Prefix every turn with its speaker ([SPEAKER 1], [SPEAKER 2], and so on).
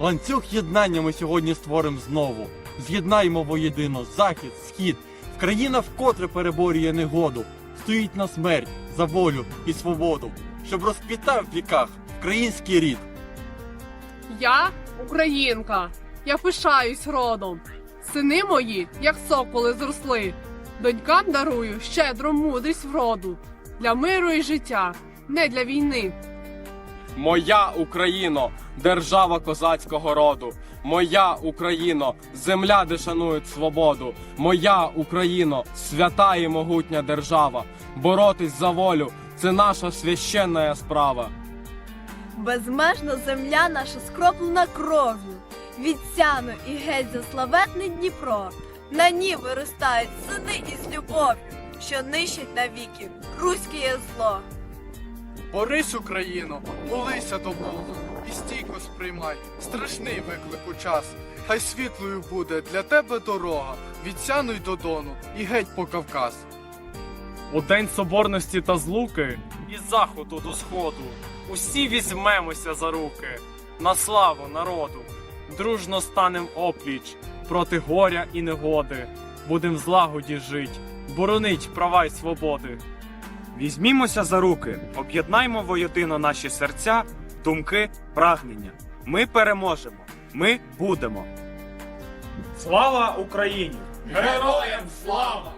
[SPEAKER 1] Ланцюг єднання ми сьогодні створимо знову. З'єднаємо воєдино захід, схід. Країна вкотре переборює негоду, стоїть на смерть за волю і свободу, щоб розквітав в віках український рід.
[SPEAKER 2] Я українка, я пишаюсь родом. Сини мої, як соколи, зросли. Донькам дарую щедро мудрість вроду. Для миру і життя, не для війни.
[SPEAKER 3] Моя Україно, держава козацького роду. Моя Україно, земля, де шанують свободу. Моя Україно, свята і могутня держава. Боротись за волю це наша священна справа.
[SPEAKER 4] Безмежна земля наша скроплена кров'ю, від і геть за славетний Дніпро. На ній виростають сини із любов'ю, що нищить навіки руське зло.
[SPEAKER 5] Борись, Україно, молися до Бога і стійко сприймай страшний виклик у час. Хай світлою буде для тебе дорога від Сяну до Дону і геть по Кавказ.
[SPEAKER 6] У день соборності та злуки із заходу до сходу усі візьмемося за руки на славу народу, дружно станем опліч проти горя і негоди, будем в злагоді жить, боронить права й свободи.
[SPEAKER 7] Візьмімося за руки, об'єднаймо воєдино наші серця, думки, прагнення. Ми переможемо, ми будемо. Слава Україні!
[SPEAKER 5] Героям слава!